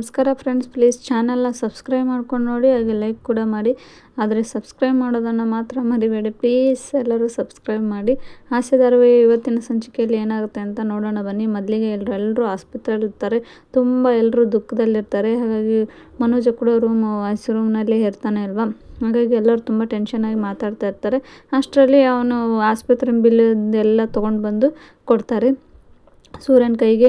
ನಮಸ್ಕಾರ friends please ಚಾನಲ್ನ subscribe ಮಾಡ್ಕೊಂಡು ನೋಡಿ, ಹಾಗೆ ಲೈಕ್ ಕೂಡ ಮಾಡಿ. ಆದರೆ ಸಬ್ಸ್ಕ್ರೈಬ್ ಮಾಡೋದನ್ನು ಮಾತ್ರ ಮರಿಬೇಡಿ. ಪ್ಲೀಸ್ ಎಲ್ಲರೂ ಸಬ್ಸ್ಕ್ರೈಬ್ ಮಾಡಿ. ಹಾಸ್ಯ ಇವತ್ತಿನ ಸಂಚಿಕೆಯಲ್ಲಿ ಏನಾಗುತ್ತೆ ಅಂತ ನೋಡೋಣ ಬನ್ನಿ. ಮೊದಲಿಗೆ ಎಲ್ಲರೂ ಎಲ್ಲರೂ ಆಸ್ಪತ್ರೆಯಲ್ಲಿ ಇರ್ತಾರೆ. ತುಂಬ ಎಲ್ಲರೂ ದುಃಖದಲ್ಲಿರ್ತಾರೆ. ಹಾಗಾಗಿ ಮನೋಜ ಕೂಡ ರೂಮ್ ವಾಯ್ಸ್ ರೂಮ್ನಲ್ಲಿ ಇರ್ತಾನೆ ಅಲ್ವಾ? ಹಾಗಾಗಿ ಎಲ್ಲರೂ ತುಂಬ ಟೆನ್ಷನಾಗಿ ಮಾತಾಡ್ತಾ ಇರ್ತಾರೆ. ಅಷ್ಟರಲ್ಲಿ ಅವನು ಆಸ್ಪತ್ರೆ ಬಿಲ್ ಎಲ್ಲ ತೊಗೊಂಡು ಬಂದು ಕೊಡ್ತಾರೆ. ಸೂರ್ಯನ ಕೈಗೆ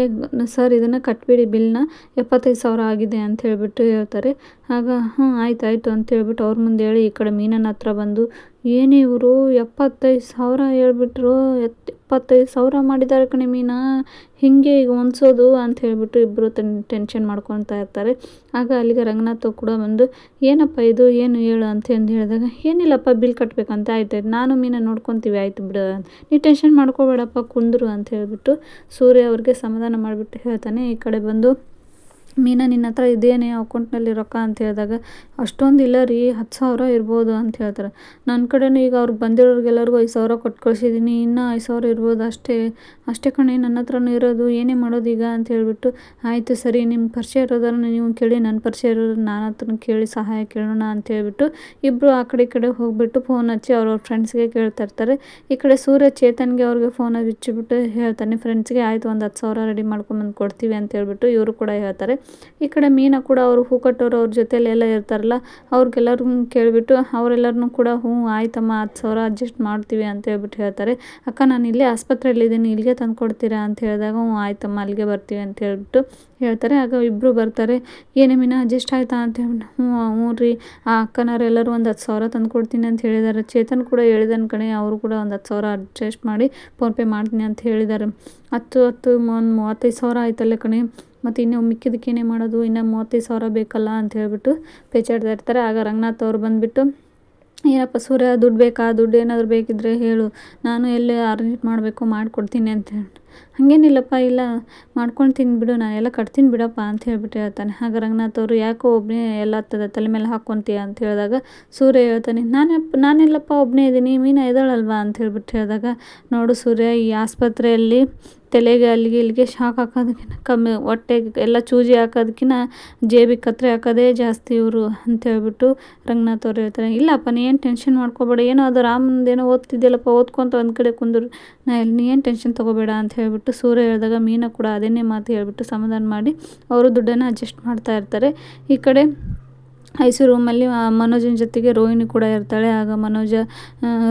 ಸರ್ ಇದನ್ನು ಕಟ್ಬಿಡಿ, ಬಿಲ್ನ ಎಪ್ಪತ್ತೈದು ಸಾವಿರ ಆಗಿದೆ ಅಂತ ಹೇಳ್ಬಿಟ್ಟು ಹೇಳ್ತಾರೆ. ಆಗ ಹ್ಞೂ ಆಯ್ತು ಆಯಿತು ಅಂತ ಹೇಳ್ಬಿಟ್ಟು ಅವ್ರ ಮುಂದೆ ಹೇಳಿ ಈ ಕಡೆ ಮೀನನ ಹತ್ರ ಬಂದು ಏನು ಇವರು, ಎಪ್ಪತ್ತೈದು ಸಾವಿರ ಹೇಳ್ಬಿಟ್ರು, ಎತ್, ಎಪ್ಪತ್ತೈದು ಸಾವಿರ ಮಾಡಿದ್ದಾರೆ ಕಣೆ ಮೀನಾ. ಹೀಗೆ ಈಗ ಹೊಂದ್ಸೋದು ಅಂತ ಹೇಳಿಬಿಟ್ಟು ಇಬ್ಬರು ಟೆನ್, ಟೆನ್ಷನ್ ಮಾಡ್ಕೊತಾ ಇರ್ತಾರೆ. ಆಗ ಅಲ್ಲಿಗೆ ರಂಗನಾಥ ಕೂಡ ಬಂದು, ಏನಪ್ಪ ಇದು? ಏನು ಹೇಳು? ಅಂತ ಅಂದು ಹೇಳಿದಾಗ, ಏನಿಲ್ಲಪ್ಪ, ಬಿಲ್ ಕಟ್ಟಬೇಕಂತ ಆಯ್ತು. ನಾನು ಮೀನ ನೋಡ್ಕೊತೀವಿ, ಆಯ್ತು ಬಿಡು ನೀ ಟೆನ್ಷನ್ ಮಾಡ್ಕೋಬೇಡಪ್ಪ, ಕುಂದ್ರು, ಅಂತ ಹೇಳಿಬಿಟ್ಟು ಸೂರ್ಯ ಅವ್ರಿಗೆ ಸಮಾಧಾನ ಮಾಡಿಬಿಟ್ಟು ಹೇಳ್ತಾನೆ. ಈ ಕಡೆ ಬಂದು ಮೀನಾ ನಿನ್ನ ಹತ್ರ ಇದೇನೆ ಅಕೌಂಟ್ನಲ್ಲಿ ರೊಕ್ಕ ಅಂತ ಹೇಳಿದಾಗ, ಅಷ್ಟೊಂದು ಇಲ್ಲ ರೀ, ಹತ್ತು ಸಾವಿರ ಇರ್ಬೋದು ಅಂತ ಹೇಳ್ತಾರೆ. ನನ್ನ ಕಡೆನೂ ಈಗ ಅವ್ರಿಗೆ ಬಂದಿರೋರಿಗೆಲ್ಲರಿಗೂ ಐದು ಸಾವಿರ ಕೊಟ್ಟು ಕಳಿಸಿದ್ದೀನಿ, ಇನ್ನೂ ಐದು ಸಾವಿರ ಇರ್ಬೋದು ಅಷ್ಟೇ. ಅಷ್ಟೇ ಕಣೆ, ನನ್ನ ಹತ್ರನೂ ಇರೋದು, ಏನೇ ಮಾಡೋದು ಈಗ ಅಂತ ಹೇಳಿಬಿಟ್ಟು, ಆಯಿತು ಸರಿ, ನಿಮ್ಮ ಪರಿಚಯ ಇರೋದನ್ನು ನೀವು ಕೇಳಿ, ನನ್ನ ಪರಿಚಯ ಇರೋದು ನಾನು ಹತ್ರನ ಕೇಳಿ, ಸಹಾಯ ಕೇಳೋಣ ಅಂತ ಹೇಳಿಬಿಟ್ಟು ಇಬ್ಬರು ಆ ಕಡೆ ಈ ಕಡೆ ಹೋಗಿಬಿಟ್ಟು ಫೋನ್ ಹಚ್ಚಿ ಅವ್ರವ್ರ ಫ್ರೆಂಡ್ಸ್ಗೆ ಕೇಳ್ತಾ ಇರ್ತಾರೆ. ಈ ಕಡೆ ಸೂರ್ಯ ಚೇತನ್ಗೆ ಅವ್ರಿಗೆ ಫೋನ್ ಹಚ್ಚಿಬಿಟ್ಟು ಹೇಳ್ತಾನೆ ಫ್ರೆಂಡ್ಸ್ಗೆ ಆಯಿತು, ಒಂದು ಹತ್ತು ಸಾವಿರ ರೆಡಿ ಮಾಡ್ಕೊಂಬಂದು ಕೊಡ್ತೀವಿ ಅಂತ ಹೇಳ್ಬಿಟ್ಟು ಇವರು ಕೂಡ ಹೇಳ್ತಾರೆ. ಈ ಕಡೆ ಮೀನಾ ಕೂಡ ಅವರು ಹೂ ಕಟ್ಟೋರು ಅವ್ರ ಜೊತೆಲೆಲ್ಲ ಇರ್ತಾರಲ್ಲ ಅವ್ರಿಗೆಲ್ಲರಿಗೂ ಕೇಳಿಬಿಟ್ಟು ಅವರೆಲ್ಲರನ್ನೂ ಕೂಡ ಹ್ಞೂ ಆಯ್ತಮ್ಮ ಹತ್ತು ಸಾವಿರ ಅಡ್ಜಸ್ಟ್ ಮಾಡ್ತೀವಿ ಅಂತ ಹೇಳ್ಬಿಟ್ಟು ಹೇಳ್ತಾರೆ. ಅಕ್ಕ ನಾನು ಇಲ್ಲೇ ಆಸ್ಪತ್ರೆಯಲ್ಲಿದ್ದೀನಿ ಇಲ್ಲಿಗೆ ತಂದು ಕೊಡ್ತೀರಾ ಅಂತ ಹೇಳಿದಾಗ ಹ್ಞೂ ಆಯ್ತಮ್ಮ ಅಲ್ಲಿಗೆ ಬರ್ತೀವಿ ಅಂತ ಹೇಳ್ಬಿಟ್ಟು ಹೇಳ್ತಾರೆ. ಆಗ ಇಬ್ಬರು ಬರ್ತಾರೆ, ಏನೇ ಮೀನಾ ಅಡ್ಜಸ್ಟ್ ಆಯ್ತಾ ಅಂತ ಹೇಳ್ಬಿಟ್ಟು ಹ್ಞೂ ಹ್ಞೂ ರೀ, ಆ ಅಕ್ಕನವರೆಲ್ಲರೂ ಒಂದು ಹತ್ತು ಸಾವಿರ ತಂದು ಕೊಡ್ತೀನಿ ಅಂತ ಹೇಳಿದ್ದಾರೆ. ಚೇತನ್ ಕೂಡ ಹೇಳಿದನ್ ಕಣೆ, ಅವರು ಕೂಡ ಒಂದು ಹತ್ತು ಸಾವಿರ ಅಡ್ಜಸ್ಟ್ ಮಾಡಿ ಫೋನ್ಪೇ ಮಾಡ್ತೀನಿ ಅಂತ ಹೇಳಿದ್ದಾರೆ. ಹತ್ತು ಹತ್ತು, ಒಂದು ಮೂವತ್ತೈದು ಸಾವಿರ ಆಯ್ತಲ್ಲ ಕಣೆ. ಮತ್ತು ಇನ್ನು ಮಿಕ್ಕಿದಕ್ಕೇನೆ ಮಾಡೋದು, ಇನ್ನು ಮೂವತ್ತೈದು ಸಾವಿರ ಬೇಕಲ್ಲ ಅಂತ ಹೇಳ್ಬಿಟ್ಟು ಪೇಚಾಡ್ತಾ ಇರ್ತಾರೆ. ಆಗ ರಂಗನಾಥ್ ಅವ್ರು ಬಂದುಬಿಟ್ಟು, ಏನಪ್ಪ ಸೂರ್ಯ, ದುಡ್ಡು ಬೇಕಾ? ದುಡ್ಡು ಏನಾದರೂ ಬೇಕಿದ್ದರೆ ಹೇಳು. ನಾನು ಎಲ್ಲಿ ಅರೇಂಜ್ ಮಾಡಬೇಕು, ಮಾಡಿಕೊಡ್ತೀನಿ ಅಂತ ಹೇಳ್ಬಿಟ್ಟು ಹಾಗೇನಿಲ್ಲಪ್ಪ, ಇಲ್ಲ. ಮಾಡ್ಕೊಳ್ತೀನಿ ಬಿಡು. ನಾನು ಎಲ್ಲ ಕಟ್ತೀನಿ ಬಿಡಪ್ಪ ಅಂತ ಹೇಳ್ಬಿಟ್ಟು ಹೇಳ್ತಾನೆ. ಆಗ ರಂಗನಾಥ್ ಅವರು, ಯಾಕೋ ಒಬ್ಬನೇ ಎಲ್ಲ ತಲೆ ಮೇಲೆ ಹಾಕ್ಕೊತೀಯ? ಅಂತ ಹೇಳಿದಾಗ ಸೂರ್ಯ ಹೇಳ್ತಾನೆ ನಾನಪ್ಪ ನಾನೆಲ್ಲಪ್ಪ ಒಬ್ಬನೇ ಇದ್ದೀನಿ ಮೀನ ಇದ್ದಾಳಲ್ವಾ ಅಂತ ಹೇಳ್ಬಿಟ್ಟು ಹೇಳಿದಾಗ, ನೋಡು ಸೂರ್ಯ, ಈ ಆಸ್ಪತ್ರೆಯಲ್ಲಿ ತಲೆಗೆ ಅಲ್ಲಿಗೆ ಇಲ್ಲಿಗೆ ಶಾಕ್ ಹಾಕೋದಕ್ಕಿಂತ ಕಮ್ಮಿ ಹೊಟ್ಟೆಗೆ ಎಲ್ಲ ಚೂಜಿ ಹಾಕೋದಕ್ಕಿಂತ ಜೇಬಿಗೆ ಕತ್ತರಿ ಹಾಕೋದೇ ಜಾಸ್ತಿ ಇವರು ಅಂತ ಹೇಳ್ಬಿಟ್ಟು ರಂಗನಾಥ್ ಅವ್ರು ಹೇಳ್ತಾರೆ. ಇಲ್ಲಪ್ಪ, ನೀ ಏನು ಟೆನ್ಷನ್ ಮಾಡ್ಕೋಬೇಡ, ಏನೋ ಅದು ರಾಮಂದೇನೋ ಓದ್ತಿದ್ದೆಯಲ್ಲಪ್ಪ ಓದ್ಕೊತ ಒಂದು ಕಡೆ ಕುಂದ್ರು. ನಾ ಇಲ್ಲಿ ನೀ ಏನು ಟೆನ್ಷನ್ ತೊಗೋಬೇಡ ಅಂತ ಹೇಳ್ಬಿಟ್ಟು ಸೂರ್ಯ ಹೇಳಿದಾಗ ಮೀನಾ ಕೂಡ ಅದನ್ನೇ ಮಾತು ಹೇಳ್ಬಿಟ್ಟು ಸಮಾಧಾನ ಮಾಡಿ ಅವರು ದುಡ್ಡನ್ನು ಅಡ್ಜಸ್ಟ್ ಮಾಡ್ತಾ ಇರ್ತಾರೆ. ಈ ಕಡೆ ಐ ಸಿ ರೂಮಲ್ಲಿ ಮನೋಜನ ಜೊತೆಗೆ ರೋಹಿಣಿ ಕೂಡ ಇರ್ತಾಳೆ. ಆಗ ಮನೋಜ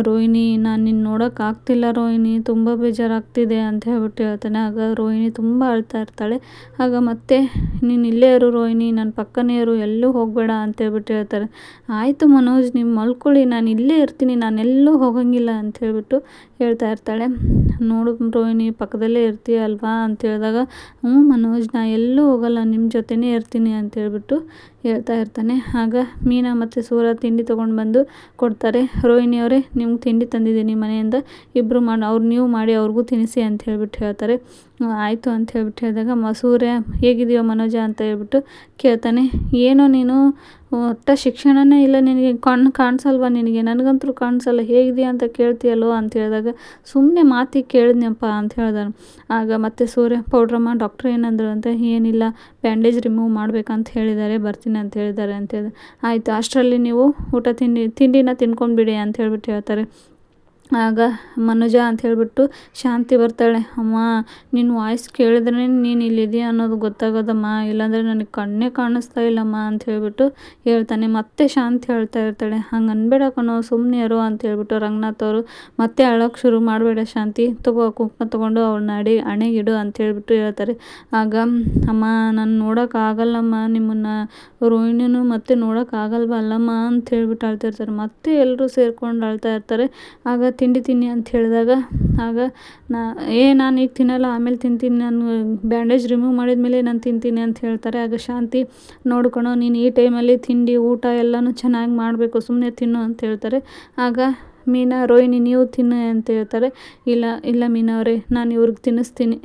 ರೋಹಿಣಿ, ನಾನು ನಿನ್ನ ನೋಡೋಕೆ ಆಗ್ತಿಲ್ಲ ರೋಹಿಣಿ, ತುಂಬ ಬೇಜಾರಾಗ್ತಿದೆ ಅಂತ ಹೇಳ್ಬಿಟ್ಟು ಹೇಳ್ತಾನೆ. ಆಗ ರೋಹಿಣಿ ತುಂಬ ಅಳ್ತಾ ಇರ್ತಾಳೆ. ಆಗ ಮತ್ತೆ, ನೀನು ಇಲ್ಲೇ ಇರು ರೋಹಿಣಿ ನನ್ನ ಪಕ್ಕನೇ ಇರು, ಎಲ್ಲೂ ಹೋಗಬೇಡ ಅಂತ ಹೇಳ್ಬಿಟ್ಟು ಹೇಳ್ತಾರೆ. ಆಯಿತು ಮನೋಜ್ ನೀವು ಮಲ್ಕೊಳ್ಳಿ, ನಾನು ಇಲ್ಲೇ ಇರ್ತೀನಿ ನಾನೆಲ್ಲೂ ಹೋಗಂಗಿಲ್ಲ ಅಂತ ಹೇಳ್ಬಿಟ್ಟು ಹೇಳ್ತಾ ಇರ್ತಾಳೆ. ನೋಡು ರೋಹಿಣಿ, ಪಕ್ಕದಲ್ಲೇ ಇರ್ತೀಯ ಅಲ್ವಾ ಅಂತ ಹೇಳಿದಾಗ, ಹ್ಞೂ ಮನೋಜ್, ನಾ ಎಲ್ಲೂ ಹೋಗಲ್ಲ ನಿಮ್ಮ ಜೊತೆನೇ ಇರ್ತೀನಿ ಅಂತ ಹೇಳ್ಬಿಟ್ಟು ಹೇಳ್ತಾ ಇರ್ತಾನೆ. ಆಗ ಮೀನಾ ಮತ್ತು ಸೂರ ತಿಂಡಿ ತೊಗೊಂಡು ಬಂದು ಕೊಡ್ತಾರೆ. ರೋಹಿಣಿಯವರೇ ನಿಮ್ಗೆ ತಿಂಡಿ ತಂದಿದ್ದೀನಿ ಮನೆಯಿಂದ. ಇಬ್ಬರು ಮಾಡಿ ಅವ್ರು ನೀವು ಮಾಡಿ ಅವ್ರಿಗೂ ತಿನ್ನಿಸಿ ಅಂತ ಹೇಳ್ಬಿಟ್ಟು ಹೇಳ್ತಾರೆ. ಆಯಿತು ಅಂತ ಹೇಳ್ಬಿಟ್ಟು ಹೇಳಿದಾಗ, ಮಸೂರೆ ಹೇಗಿದೆಯೋ ಮನೋಜ ಅಂತ ಹೇಳ್ಬಿಟ್ಟು ಕೇಳ್ತಾನೆ. ಏನೋ ನೀನು ಒಟ್ಟು ಶಿಕ್ಷಣನೇ ಇಲ್ಲ ನಿನಗೆ ಕಣ್ಣು ಕಾಣಿಸಲ್ವ ನಿನಗೆ? ನನಗಂತೂ ಕಾಣಿಸಲ್ಲ, ಹೇಗಿದೆಯಾ ಅಂತ ಕೇಳ್ತೀಯಲ್ಲೋ? ಅಂತ ಹೇಳಿದಾಗ ಸುಮ್ಮನೆ ಮಾತಿಗೆ ಕೇಳಿದ್ನಪ್ಪ ಅಂತ ಹೇಳ್ದ ಆಗ ಮತ್ತೆ ಸೂರ್ಯ ಪೌಡ್ರಮ್ಮ ಡಾಕ್ಟ್ರ್ ಏನಂದ್ರು ಅಂತ, ಏನಿಲ್ಲ, ಬ್ಯಾಂಡೇಜ್ ರಿಮೂವ್ ಮಾಡ್ಬೇಕಂತ ಹೇಳಿದ್ದಾರೆ, ಬರ್ತೀನಿ ಅಂತ ಹೇಳಿದ್ದಾರೆ ಅಂತ ಹೇಳಿದ. ಆಯಿತು, ಅಷ್ಟರಲ್ಲಿ ನೀವು ಊಟ ತಿಂಡಿ, ತಿಂಡಿನ ತಿನ್ಕೊಂಡ್ಬಿಡಿ ಅಂತ ಹೇಳ್ಬಿಟ್ಟು ಹೇಳ್ತಾರೆ. ಆಗ ಮನುಜ ಅಂತ ಹೇಳಿಬಿಟ್ಟು ಶಾಂತಿ ಬರ್ತಾಳೆ. ಅಮ್ಮ ನಿನ್ನ ವಾಯ್ಸ್ ಕೇಳಿದ್ರೆ ನೀನು ಇಲ್ಲಿದೆಯಾ ಅನ್ನೋದು ಗೊತ್ತಾಗೋದಮ್ಮ. ಇಲ್ಲಾಂದರೆ ನನಗೆ ಕಣ್ಣೇ ಕಾಣಿಸ್ತಾ ಇಲ್ಲಮ್ಮ ಅಂತ ಹೇಳಿಬಿಟ್ಟು ಹೇಳ್ತಾನೆ. ಮತ್ತೆ ಶಾಂತಿ ಹೇಳ್ತಾ ಇರ್ತಾಳೆ. ಹಂಗೆ ಅನ್ಬೇಡ ಕಣೋ ಸುಮ್ಮನೆ ಇರು ಅಂತ ಹೇಳ್ಬಿಟ್ಟು ರಂಗನಾಥ್ ಅವರು ಮತ್ತೆ ಅಳೋಕೆ ಶುರು ಮಾಡಬೇಡ ಶಾಂತಿ. ತಗೋ, ಕುಂಕುಮ ತೊಗೊಂಡು ಅವ್ಳನ್ನ ಅಡಿ ಹಣೆಗಿಡು ಅಂತ ಹೇಳ್ಬಿಟ್ಟು ಹೇಳ್ತಾರೆ. ಆಗ, ಅಮ್ಮ, ನಾನು ನೋಡೋಕ್ಕಾಗಲ್ಲಮ್ಮ ನಿಮ್ಮನ್ನು ರೋಹಿಣಿನೂ ಮತ್ತೆ ನೋಡೋಕ್ಕಾಗಲ್ವ ಅಲ್ಲಮ್ಮ ಅಂತ ಹೇಳ್ಬಿಟ್ಟು ಅಳ್ತಾ ಇರ್ತಾರೆ. ಮತ್ತೆ ಎಲ್ಲರೂ ಸೇರ್ಕೊಂಡು ಅಳ್ತಾ ಇರ್ತಾರೆ. ಆಗ ತಿಂಡಿ ತಿನ್ನಿ ಅಂತ ಹೇಳಿದಾಗ, ಆಗ ನಾ, ಏ ನಾನು ಈಗ ತಿನ್ನಲ್ಲ, ಆಮೇಲೆ ತಿಂತೀನಿ, ನಾನು ಬ್ಯಾಂಡೇಜ್ ರಿಮೂವ್ ಮಾಡಿದ ಮೇಲೆ ನಾನು ತಿಂತೀನಿ ಅಂತ ಹೇಳ್ತಾರೆ. ಆಗ ಶಾಂತಿ ನೋಡ್ಕೊಳೋ ನೀನು ಈ ಟೈಮಲ್ಲಿ ತಿಂಡಿ, ಊಟ ಎಲ್ಲನೂ ಚೆನ್ನಾಗಿ ಮಾಡಬೇಕು ಸುಮ್ಮನೆ ತಿನ್ನು ಅಂತ ಹೇಳ್ತಾರೆ. ಆಗ ಮೀನಾ, ರೋಹಿಣಿ, ನೀವು ತಿನ್ನು ಅಂತ ಹೇಳ್ತಾರೆ. ಇಲ್ಲ ಇಲ್ಲ ಮೀನಾ ಅವರೇ, ನಾನು ಇವ್ರಿಗೆ ತಿನ್ನಿಸ್ತೀನಿ.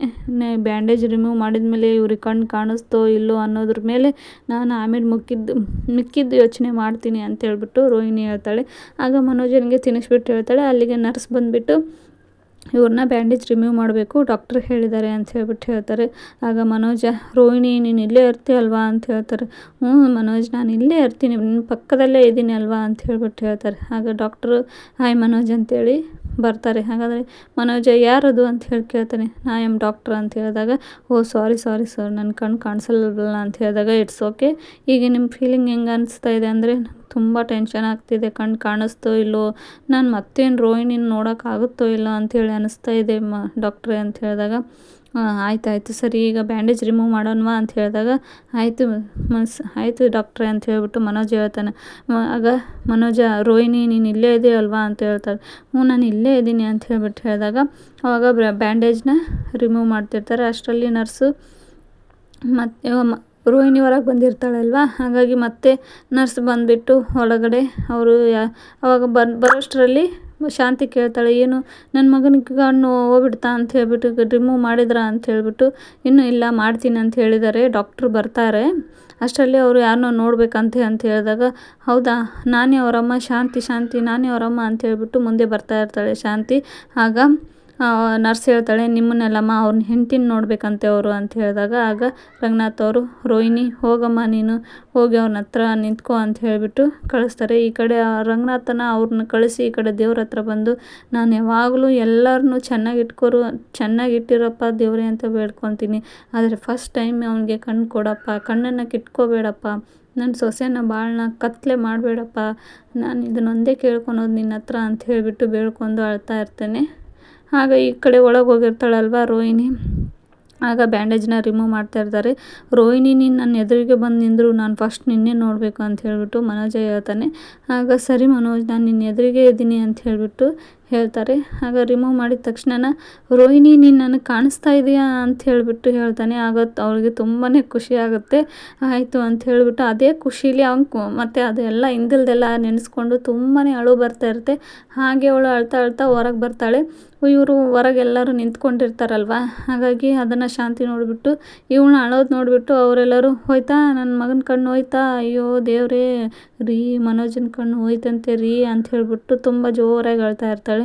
ಬ್ಯಾಂಡೇಜ್ ರಿಮೂವ್ ಮಾಡಿದ ಮೇಲೆ ಇವ್ರಿಗೆ ಕಣ್ಣು ಕಾಣಿಸ್ತೋ ಇಲ್ಲೋ ಅನ್ನೋದ್ರ ಮೇಲೆ ನಾನು ಆಮೇಲೆ ಮುಕ್ಕಿದ್ದು, ಮಿಕ್ಕಿದ್ದು ಯೋಚನೆ ಮಾಡ್ತೀನಿ ಅಂತ ಹೇಳ್ಬಿಟ್ಟು ರೋಹಿಣಿ ಹೇಳ್ತಾಳೆ. ಆಗ ಮನೋಜನಿಗೆ ತಿನ್ನಿಸ್ಬಿಟ್ಟು ಹೇಳ್ತಾಳೆ. ಅಲ್ಲಿಗೆ ನರ್ಸ್ ಬಂದುಬಿಟ್ಟು ಇವ್ರನ್ನ ಬ್ಯಾಂಡೇಜ್ ರಿಮೂವ್ ಮಾಡಬೇಕು. ಡಾಕ್ಟ್ರ್ ಹೇಳಿದ್ದಾರೆ ಅಂತ ಹೇಳ್ಬಿಟ್ಟು ಹೇಳ್ತಾರೆ. ಆಗ ಮನೋಜ, ರೋಹಿಣಿ, ನೀನು ಇಲ್ಲೇ ಇರ್ತೀಯಲ್ವಾ ಅಂತ ಹೇಳ್ತಾರೆ. ಹ್ಞೂ ಮನೋಜ್, ನಾನು ಇಲ್ಲೇ ಇರ್ತೀನಿ. ನಿಮ್ಮ ಪಕ್ಕದಲ್ಲೇ ಇದ್ದೀನಿ ಅಲ್ವಾ? ಅಂತ ಹೇಳ್ಬಿಟ್ಟು ಹೇಳ್ತಾರೆ. ಆಗ ಡಾಕ್ಟ್ರು, ಹಾಯ್ ಮನೋಜ್ ಅಂತೇಳಿ ಬರ್ತಾರೆ. ಹಾಗಾದರೆ ಮನೋಜ ಯಾರದು ಅಂತ ಹೇಳಿ ಕೇಳ್ತಾನೆ. ನಾ ಎಂ ಡಾಕ್ಟ್ರ್ ಅಂತ ಹೇಳಿದಾಗ, ಓ ಸಾರಿ ಸಾರಿ, ಸರ್ ನನ್ನ ಕಣ್ಣು ಕಾಣಿಸಲ್ಲ ಅಂತ ಹೇಳಿದಾಗ ಇಟ್ಸ್ ಓಕೆ. ಈಗ ನಿಮ್ಮ ಫೀಲಿಂಗ್ ಹೆಂಗೆ ಅನಿಸ್ತಾ ಇದೆ ಅಂದರೆ ತುಂಬ ಟೆನ್ಷನ್ ಆಗ್ತಿದೆ. ಕಣ್ಣು ಕಾಣಿಸ್ತೋ ಇಲ್ಲೋ, ನಾನು ಮತ್ತೇನು ರೋಹಿಣಿನ ನೋಡೋಕ್ಕಾಗುತ್ತೋ ಇಲ್ಲೋ ಅಂಥೇಳಿ ಅನಿಸ್ತಾ ಇದೆ ಮ, ಡಾಕ್ಟ್ರೇ ಅಂತ ಹೇಳಿದಾಗ. ಆಯ್ತು ಆಯಿತು. ಸರಿ, ಈಗ ಬ್ಯಾಂಡೇಜ್ ರಿಮೂವ್ ಮಾಡೋಣವಾ ಅಂತ ಹೇಳಿದಾಗ, ಆಯಿತು ಮನ್ಸ್, ಆಯಿತು ಡಾಕ್ಟ್ರೇ ಅಂತ ಹೇಳ್ಬಿಟ್ಟು ಮನೋಜ್ ಹೇಳ್ತಾನೆ. ಆಗ ಮನೋಜ, ರೋಹಿಣಿ, ನೀನು ಇಲ್ಲೇ ಇದೆಯಲ್ವಾ ಅಂತ ಹೇಳ್ತಾರೆ ಹ್ಞೂ, ನಾನು ಇಲ್ಲೇ ಇದ್ದೀನಿ ಅಂತ ಹೇಳಿಬಿಟ್ಟು ಹೇಳಿದಾಗ, ಅವಾಗ ಬ್ಯಾಂಡೇಜ್ನ ರಿಮೂವ್ ಮಾಡ್ತಿರ್ತಾರೆ. ಅಷ್ಟರಲ್ಲಿ ನರ್ಸು ಮತ್ತು ರೋಹಿಣಿ ಹೊರಗೆ ಬಂದಿರ್ತಾಳಲ್ವ? ಹಾಗಾಗಿ ಮತ್ತೆ ನರ್ಸ್ ಬಂದುಬಿಟ್ಟು ಒಳಗಡೆ ಅವರು ಯಾ, ಅವಾಗ ಬಂದು ಬರೋಷ್ಟರಲ್ಲಿ ಶಾಂತಿ ಕೇಳ್ತಾಳೆ, ಏನು ನನ್ನ ಮಗನಿಗೆ ಕಣ್ಣು ಹೋಗ್ಬಿಡ್ತಾ ಅಂತ ಹೇಳ್ಬಿಟ್ಟು ರಿಮೂವ್ ಮಾಡಿದ್ರಾ ಅಂತ ಹೇಳಿಬಿಟ್ಟು, ಇನ್ನೂ ಇಲ್ಲ, ಮಾಡ್ತೀನಿ ಅಂತ ಹೇಳಿದ್ದಾರೆ ಡಾಕ್ಟ್ರು ಬರ್ತಾರೆ. ಅಷ್ಟರಲ್ಲಿ ಅವರು ಯಾರನ್ನೋ ನೋಡಬೇಕಂತೆ ಅಂತ ಹೇಳಿದಾಗ, ಹೌದಾ, ನಾನೇ ಅವರಮ್ಮ, ಶಾಂತಿ ಶಾಂತಿ, ನಾನೇ ಅವರಮ್ಮ ಅಂತ ಹೇಳ್ಬಿಟ್ಟು ಮುಂದೆ ಬರ್ತಾ ಇರ್ತಾಳೆ ಶಾಂತಿ. ಆಗ ನರ್ಸ್ ಹೇಳ್ತಾಳೆ ನಿಮ್ಮನ್ನೆಲ್ಲಮ್ಮ ಅವ್ರನ್ನ ಹೆಂಡ್ತಿನ ನೋಡಬೇಕಂತೆ ಅವರು ಅಂತ ಹೇಳಿದಾಗ, ಆಗ ರಂಗನಾಥ್ ಅವರು, ರೋಹಿಣಿ, ಹೋಗಮ್ಮ ನೀನು, ಹೋಗಿ ಅವ್ರನ್ನ ಹತ್ರ ನಿಂತ್ಕೊ ಅಂತ ಹೇಳಿಬಿಟ್ಟು ಕಳಿಸ್ತಾರೆ. ಈ ಕಡೆ ರಂಗನಾಥನ ಅವ್ರನ್ನ ಕಳಿಸಿ ಈ ಕಡೆ ದೇವ್ರ ಹತ್ರ ಬಂದು, ನಾನು ಯಾವಾಗಲೂ ಎಲ್ಲರನ್ನೂ ಚೆನ್ನಾಗಿ ಇಟ್ಕೊರು, ಚೆನ್ನಾಗಿ ಇಟ್ಟಿರಪ್ಪ ದೇವರೇ ಅಂತ ಬೇಡ್ಕೊತೀನಿ. ಆದರೆ ಫಸ್ಟ್ ಟೈಮ್ ಅವನಿಗೆ ಕಣ್ಣು ಕೊಡಪ್ಪ, ಕಣ್ಣನ್ನು ಕಿಟ್ಕೋಬೇಡಪ್ಪ ನನ್ನ ಸೊಸೆನ ಭಾಳನ್ನ ಕತ್ಲೆ ಮಾಡಬೇಡಪ್ಪ. ನಾನು ಇದನ್ನೊಂದೇ ಕೇಳ್ಕೊಳೋದು ನಿನ್ನ ಹತ್ರ ಅಂತ ಹೇಳಿಬಿಟ್ಟು ಬೇಡ್ಕೊಂಡು ಅಳ್ತಾ ಇರ್ತೇನೆ. ಆಗ ಈ ಕಡೆ ಒಳಗೆ ಹೋಗಿರ್ತಾಳಲ್ವ ರೋಹಿಣಿ. ಆಗ ಬ್ಯಾಂಡೇಜ್ನ ರಿಮೂವ್ ಮಾಡ್ತಾ ಇರ್ತಾರೆ. ರೋಹಿಣಿ, ನೀನು ನನ್ನ ಎದುರಿಗೆ ಬಂದು ನಿಂದರು, ನಾನು ಫಸ್ಟ್ ನಿನ್ನೆ ನೋಡಬೇಕು ಅಂತ ಹೇಳಿಬಿಟ್ಟು ಮನೋಜ ಹೇಳ್ತಾನೆ. ಆಗ ಸರಿ ಮನೋಜ್, ನಾನು ನಿನ್ನ ಎದುರಿಗೆ ಇದ್ದೀನಿ ಅಂತ ಹೇಳಿಬಿಟ್ಟು ಹೇಳ್ತಾರೆ. ಆಗ ರಿಮೂವ್ ಮಾಡಿದ ತಕ್ಷಣ ರೋಹಿಣಿ, ನೀನು ನನಗೆ ಕಾಣಿಸ್ತಾ ಇದೆಯಾ? ಅಂತ ಹೇಳಿಬಿಟ್ಟು ಹೇಳ್ತಾನೆ. ಆಗ ಅವಳಿಗೆ ತುಂಬಾ ಖುಷಿ ಆಗುತ್ತೆ. ಆಯಿತು, ಅಂತ ಹೇಳಿಬಿಟ್ಟು ಅದೇ ಖುಷೀಲಿ ಅವ್ನು ಮತ್ತು ಅದೆಲ್ಲ ಹಿಂದಿಲ್ದೆಲ್ಲ ನೆನೆಸ್ಕೊಂಡು ತುಂಬಾ ಅಳು ಬರ್ತಾ ಇರುತ್ತೆ. ಹಾಗೆ ಅವಳು ಅಳ್ತಾ ಅಳ್ತಾ ಹೊರಗೆ ಬರ್ತಾಳೆ. ಇವರು ಹೊರಗೆ ಎಲ್ಲರೂ ನಿಂತ್ಕೊಂಡಿರ್ತಾರಲ್ವ? ಹಾಗಾಗಿ ಅದನ್ನು ಶಾಂತಿ ನೋಡಿಬಿಟ್ಟು ಇವಳು ಅಳೋದು ನೋಡಿಬಿಟ್ಟು ಅವರೆಲ್ಲರೂ, ಹೋಯ್ತಾ ನನ್ನ ಮಗನ ಕಣ್ಣು ಹೋಯ್ತಾ? ಅಯ್ಯೋ, ದೇವರೇ, ರೀ, ಮನೋಜನ ಕಣ್ಣು ಹೋಯ್ತಂತೆ, ರೀ, ಅಂತ ಹೇಳಿಬಿಟ್ಟು ತುಂಬ ಜೋರಾಗಿ ಅಳ್ತಾ ಇರ್ತಾಳೆ.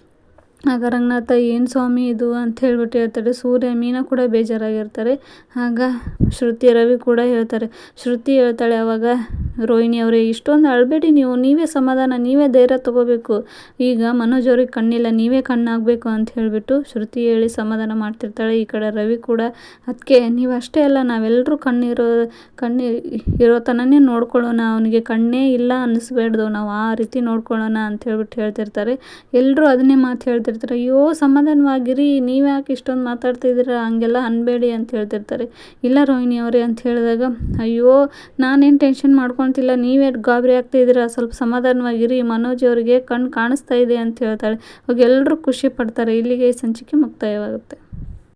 ಆಗ ರಂಗನಾಥ ಏನು ಸ್ವಾಮಿ ಇದು? ಅಂತ ಹೇಳ್ಬಿಟ್ಟು ಹೇಳ್ತಾರೆ. ಸೂರ್ಯ, ಮೀನ ಕೂಡ ಬೇಜಾರಾಗಿರ್ತಾರೆ. ಆಗ ಶ್ರುತಿ, ರವಿ ಕೂಡ ಹೇಳ್ತಾರೆ. ಶ್ರುತಿ ಹೇಳ್ತಾಳೆ, ಅವಾಗ ರೋಹಿಣಿ ಅವರೇ, ಇಷ್ಟೊಂದು ಅಳಬೇಡಿ ನೀವು. ನೀವೇ ಸಮಾಧಾನ, ನೀವೇ ಧೈರ್ಯ ತೊಗೋಬೇಕು. ಈಗ ಮನೋಜ್ ಅವ್ರಿಗೆ ಕಣ್ಣಿಲ್ಲ, ನೀವೇ ಕಣ್ಣಾಗಬೇಕು ಅಂತ ಹೇಳಿಬಿಟ್ಟು ಶ್ರುತಿ ಹೇಳಿ ಸಮಾಧಾನ ಮಾಡ್ತಿರ್ತಾಳೆ. ಈ ಕಡೆ ರವಿ ಕೂಡ ಅದಕ್ಕೆ ನೀವು ಅಷ್ಟೇ ಅಲ್ಲ ನಾವೆಲ್ಲರೂ ಕಣ್ಣಿರೋ, ಕಣ್ಣಿ ಇರೋ ತನನೇ ನೋಡ್ಕೊಳ್ಳೋಣ. ಅವನಿಗೆ ಕಣ್ಣೇ ಇಲ್ಲ ಅನ್ನಿಸ್ಬೇಡ್ದು ನಾವು ಆ ರೀತಿ ನೋಡ್ಕೊಳ್ಳೋಣ ಅಂತ ಹೇಳ್ಬಿಟ್ಟು ಹೇಳ್ತಿರ್ತಾರೆ. ಎಲ್ಲರೂ ಅದನ್ನೇ ಮಾತು ಹೇಳ್ತಿರ್ತಾರೆ, ಅಯ್ಯೋ, ಸಮಾಧಾನವಾಗಿರಿ ನೀವ್ಯಾಕೆ ಇಷ್ಟೊಂದು ಮಾತಾಡ್ತಿದ್ದೀರ? ಹಂಗೆಲ್ಲ ಅನ್ಬೇಡಿ ಅಂತ ಹೇಳ್ತಿರ್ತಾರೆ. ಇಲ್ಲ ರೋಹಿಣಿ ಅವರೇ ಅಂತ ಹೇಳಿದಾಗ, ಅಯ್ಯೋ, ನಾನೇನು ಟೆನ್ಷನ್ ಮಾಡ್ಕೊತಿಲ್ಲ ನೀವೇ ಗಾಬರಿ ಆಗ್ತಿದ್ದೀರಾ? ಸ್ವಲ್ಪ ಸಮಾಧಾನವಾಗಿರಿ, ಮನೋಜ್ ಅವರಿಗೆ ಕಣ್ಣು ಕಾಣಿಸ್ತಾ ಇದೆ ಅಂತ ಹೇಳ್ತಾಳೆ. ಅವಾಗ ಎಲ್ಲರೂ ಖುಷಿ ಪಡ್ತಾರೆ. ಇಲ್ಲಿಗೆ ಸಂಚಿಕೆ ಮುಕ್ತಾಯವಾಗುತ್ತೆ.